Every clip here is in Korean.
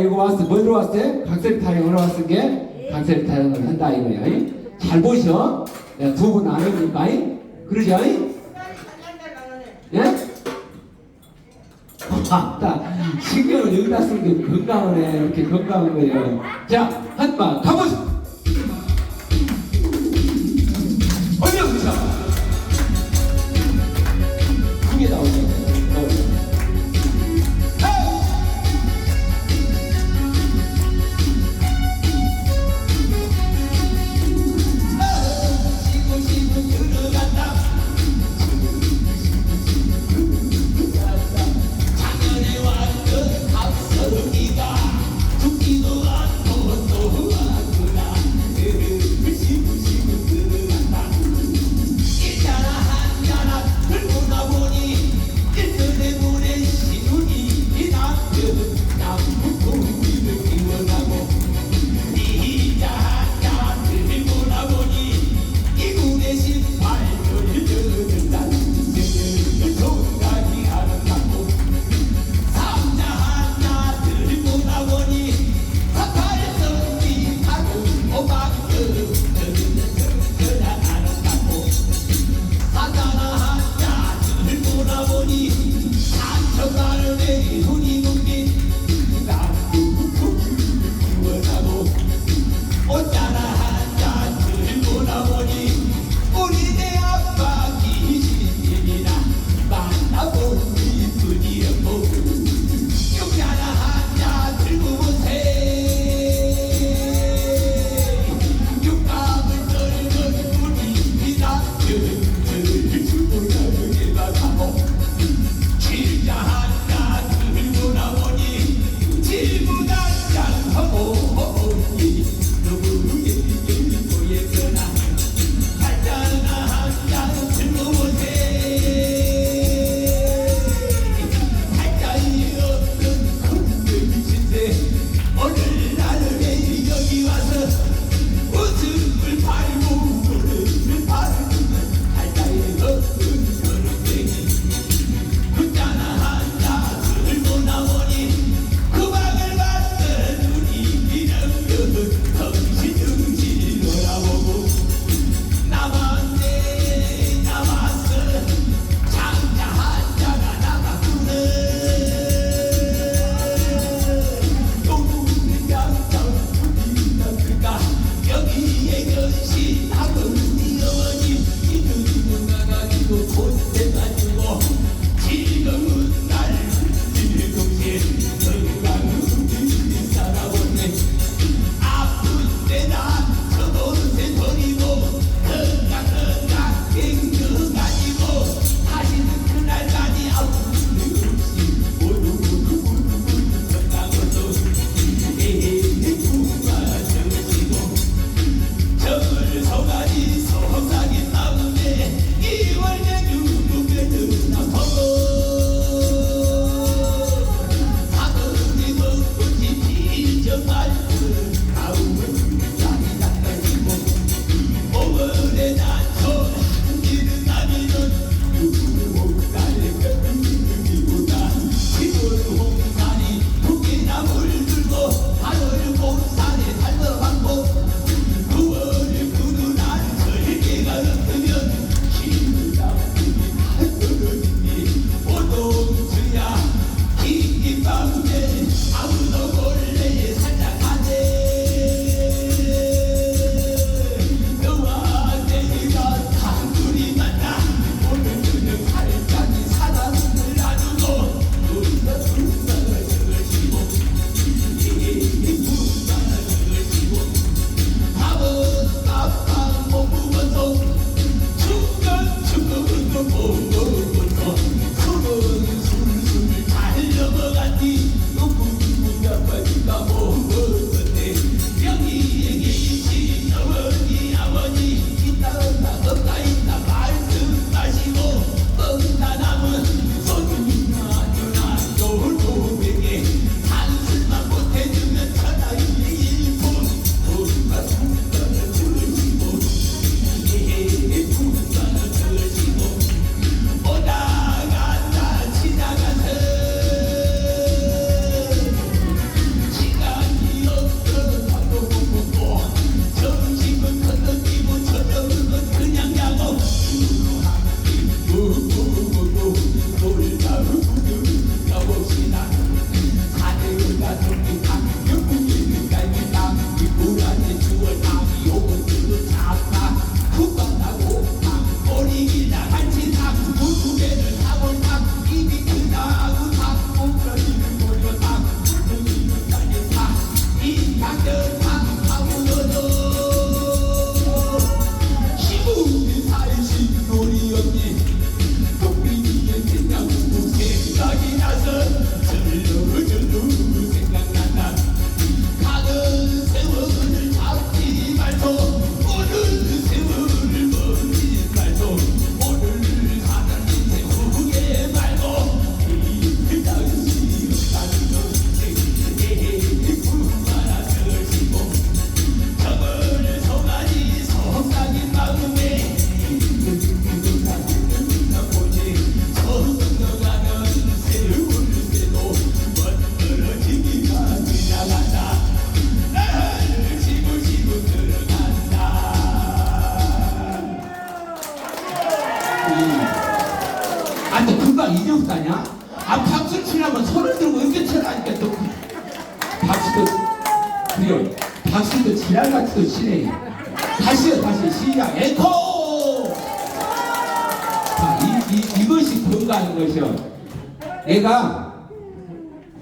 이거 왔어. 뭐 들어왔어요? 강세리 타령을 왔은 게 강세리 타령을 한다 이거야. 이? 잘 보셔. 두 분 아닙니까? 이? 그러죠? 이? 예? 아따 신경을 여기다 쓰는 게 건강하네 이렇게 건강한 거예요. 자 한번 가보시죠.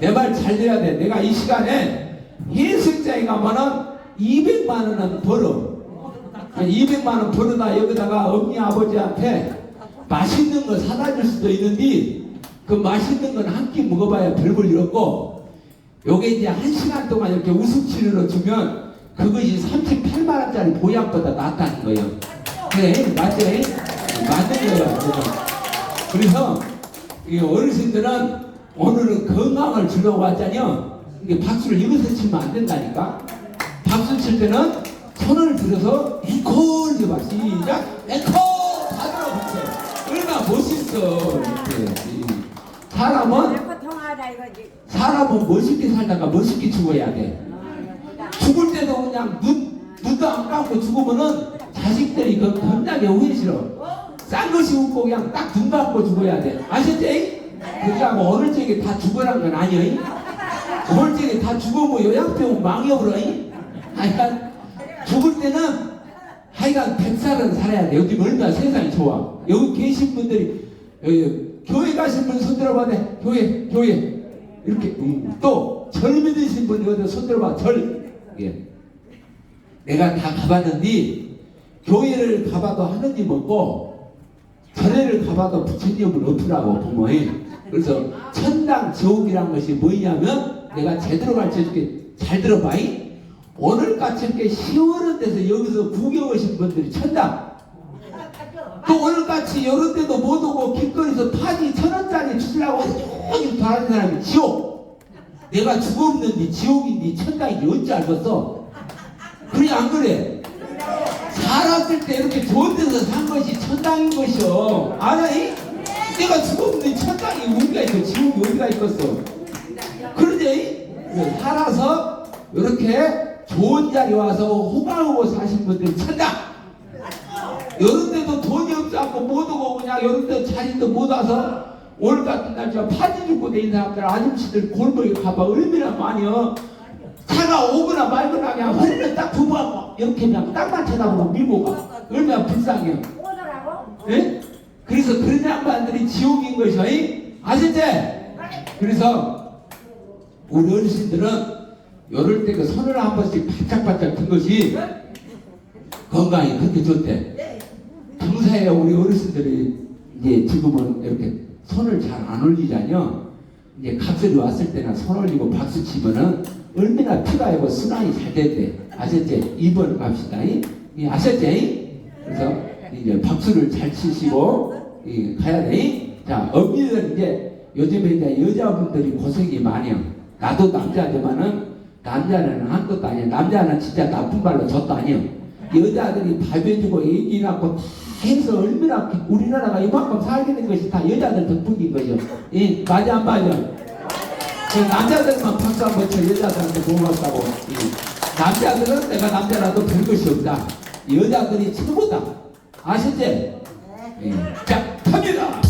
내 말잘 들어야 돼. 내가 이 시간에 예술장에 가면은 200만 원은 벌어. 200만 원 벌어다 여기다가 어머니 아버지한테 맛있는 거 사다 줄 수도 있는데 그 맛있는 건 한 끼 먹어봐야 일 없고 요게 이제 한 시간 동안 이렇게 웃음치료로 주면 그것이 38만 원짜리 보약보다 낫다는 거예요. 그래 맞죠? 맞는 거예요. 그래서 그래서 이 어르신들은 오늘은 건강을 주려고 왔잖아요. 이게 박수를 여기서 치면 안 된다니까. 박수 칠 때는 손을 들어서 이콜 해봐 시작 받으러 이렇게 얼마나 멋있어 이렇게 이 사람은. 사람은 멋있게 살다가 멋있게 죽어야 돼 죽을 때도 그냥 눈 눈도 안 감고 죽으면은 자식들이 그 겁나게 후회 싫어 싼 것이 웃고 그냥 딱 눈 감고 죽어야 돼 아셨지? 그러니까 어느 쪽에 다 죽어란 건 아니야 어느 쪽에 다 죽으면 요양병 망해버려 하여간 죽을 때는 하여간 백살은 살아야 돼. 요즘 얼마나 세상이 좋아. 여기 계신 분들이 어, 교회 가신 분 손들어봐 돼 교회 교회. 이렇게 음, 또절 믿으신 분이 어디 손들어봐. 절. 예. 내가 다 가봤는데 교회를 가봐도 하느님 없고 절에를 가봐도 부처님은 없더라고 부모님 그래서 천당 지옥이란 것이 뭐냐면 내가 제대로 가르쳐 줄게. 잘 들어봐 이. 오늘 같이 이렇게. 시원한 데서 여기서 구경 오신 분들이 천당. 또 오늘 같이 이런 데도 못 오고 길거리에서 파지 천 원짜리 주려고 여기 바라는 사람이 지옥. 내가 죽었는데 지옥인데 천당인지 어찌 알겠어? 그래 안 그래? 살았을 때 이렇게 좋은 데서 산 것이 천당인 것이요 알아이? 내가 죽었는데 천당이 어디가 있어. 지옥이 어디가 있겠어. 그러지 살아서 이렇게 좋은 자리 와서 호강하고 사신 분들이 천당. 이런 데도 돈이 없어갖고 못 오고 그냥 이런 데 자리도 못 와서 오늘 같은 날 저 파지 죽고 다니는 사람들 아줌씨들 골목에 가봐. 얼마나 많이요? 차가 오거나 말거나 그냥 허리를 딱 두부하고 이렇게 그냥 땅만 쳐다보고 밀고 가 얼마나 불쌍해요? 그래서 그런 양반들이 지옥인 것이요 이? 아셨지? 그래서 우리 어르신들은 요럴 때 그 손을 한 번씩 바짝바짝 든 것이 건강에 그렇게 좋대 평소에 우리 어르신들이 이제 지금은 이렇게 손을 잘 안 올리잖아요 이제 갑자기 왔을 때나 손 올리고 박수 치면은 얼마나 피가 이고 순환이 잘 됐대 아셨지? 2번 갑시다 아셨지? 그래서 이제 박수를 잘 치시고 이, 가야 돼. 이? 자, 언니들 이제 요즘에 이제 여자분들이 고생이 많이요. 나도 남자지만은 남자는 한 것도 아니야. 남자는 진짜 나쁜 말로 졌도 아니요. 여자들이 밥 해주고 애기 낳고 다 해서 얼마나 우리나라가 이만큼 살게 된 것이 다 여자들 덕분인 거죠. 예, 맞아 안 맞아? 그 남자들만 박수 한번 쳐 여자들한테 고맙다고. 예. 남자들은 내가 남자라도 별 것이 없다. 여자들이 최고다. 아시지? 예. 자, 갑니다.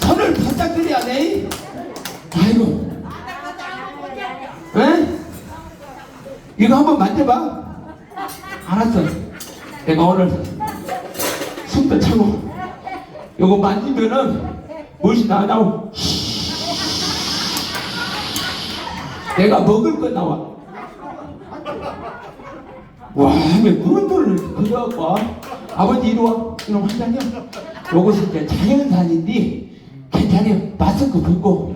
손을 바짝 들여야 돼. 아이고. 에? 이거 한번 만져봐. 알았어. 내가 오늘 숨도 차고 이거 만지면은 무엇이 나나오. 내가 먹을 거 나와. 와, 왜뭔 돈을 그려갖고 와? 아버지 이리 와. 이놈 한 잔이야. 요것이 이제 자연산인데 괜찮아요. 마스크 벗고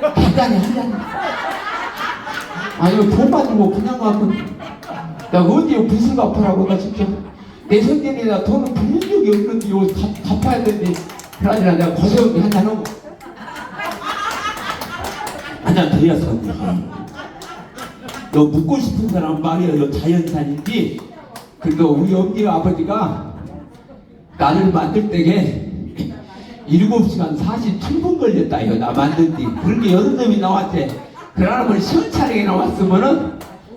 간단히 한 잔. 아니 돈 받고 그냥 갖고 나 언제 빚을 갚으라고 나 진짜 내 성전에다 돈을 빌린 적이 없는데 이거 갚- 갚아야 되는데 그러니까 내가 고생이 한잔 하고 한잔 드렸어 너 묻고 싶은 사람 말이야 너 자연산인지 그래도 우리 엄니 아버지가 나를 만들 때게 7시간 47분 걸렸다. 이거 나 만든 뒤. 그렇게 여덟 놈이 나왔대. 그러면 시원찮게 나왔으면은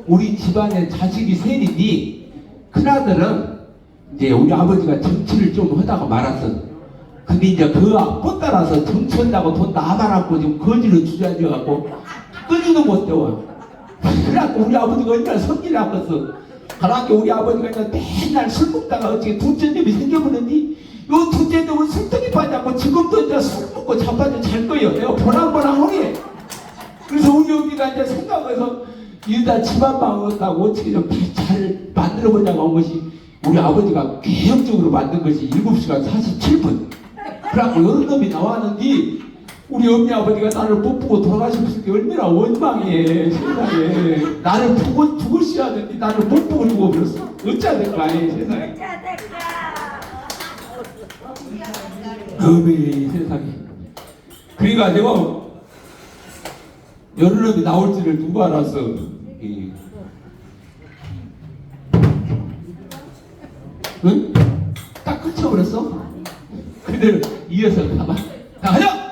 우리 집안에 자식이 셋이니 큰아들은 이제 우리 아버지가 정치를 좀 하다가 말았어. 근데 이제 그못 따라서 정치한다고 돈 나가라고 지금 거지로 주저앉아갖고 끄지도 못 대워 그래갖고 우리 아버지가 얼마나 성질을 났겠어 그러니까 우리 아버지가 이제 맨날 술 먹다가 어떻게 둘째 놈이 생겨버렸니 요 둘째 놈은 술떡이 빠졌고 지금도 이제 술 먹고 자빠져 잘 거예요. 내가 보랑보랑 하게 그래서 우리 어머니가 이제 생각해서 일단 집안 망했다고 어떻게 좀 잘 만들어보자고 한 것이 우리 아버지가 개혁적으로 만든 것이 7시간 47분. 그래갖고 여러 놈이 나왔는데 우리 어머니 아버지가 나를 못 보고 돌아가셨을 때 얼마나 원망해 세상에. 나를 보고 죽으셔야 되는데 나를 못 보고 죽어버렸어. 어찌해야 될까 이 세상에? 어메 세상에. 그러니까 내가 놈이 나올 줄을 누가 알았어 이. 응? 딱 끝쳐버렸어? 그대로 이어서 가봐. 자 가자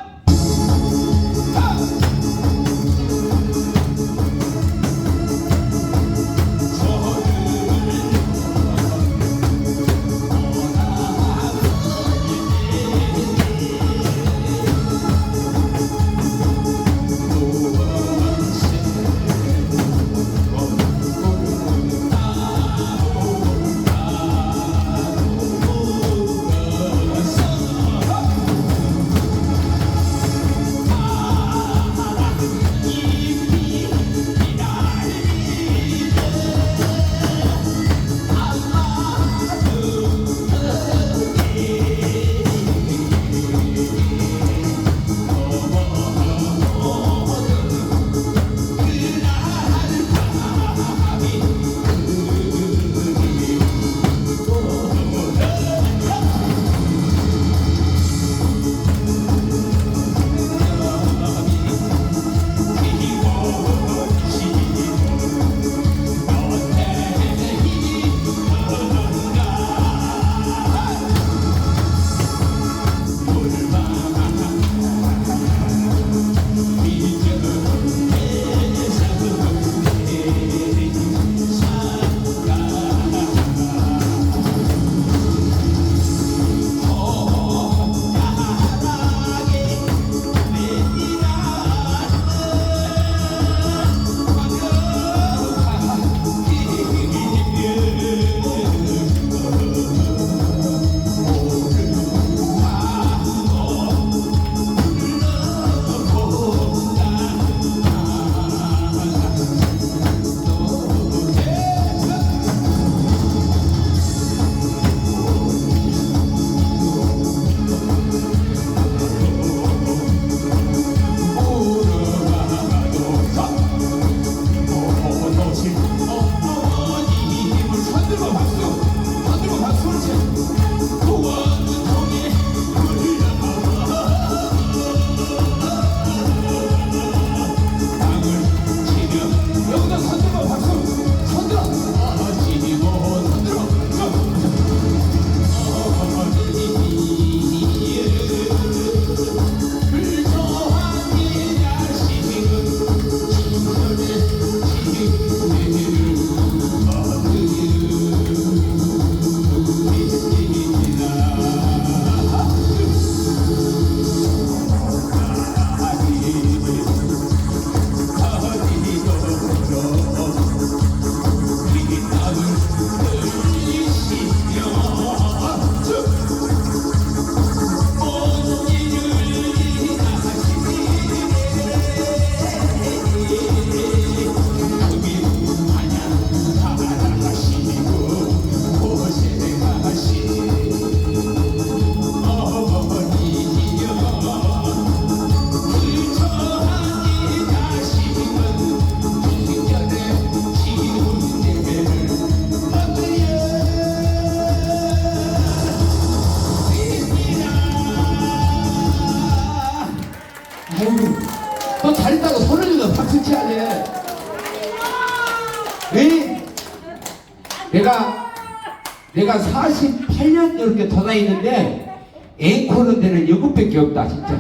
내가 48년 이렇게 돌아다니는데 앵콜은 데는 이것밖에 없다 진짜.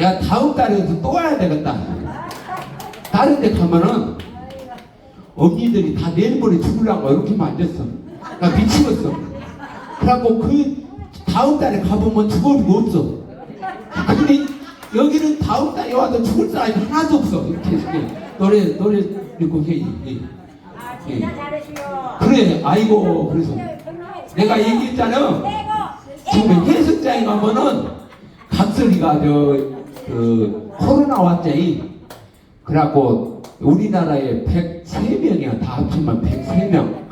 야 다음 달에도 또 와야 되겠다. 다른 데 가면은 언니들이 다 내일 모레 죽으려고 이렇게만 앉았어. 나 미치겠어. 그래갖고 그 다음 달에 가보면 죽을 거 없어. 근데 여기는 다음 달에 와도 죽을 사람이 하나도 없어. 이렇게 이렇게 노래 노래 이렇게 해. 해. 아 진짜 잘하시오. 그래 아이고 그래서 내가 얘기했잖아. 지금 해수장에 가면은 각설이가 저 그 코로나 왔자이 그래갖고 우리나라에 103명이야 다 합치면 103명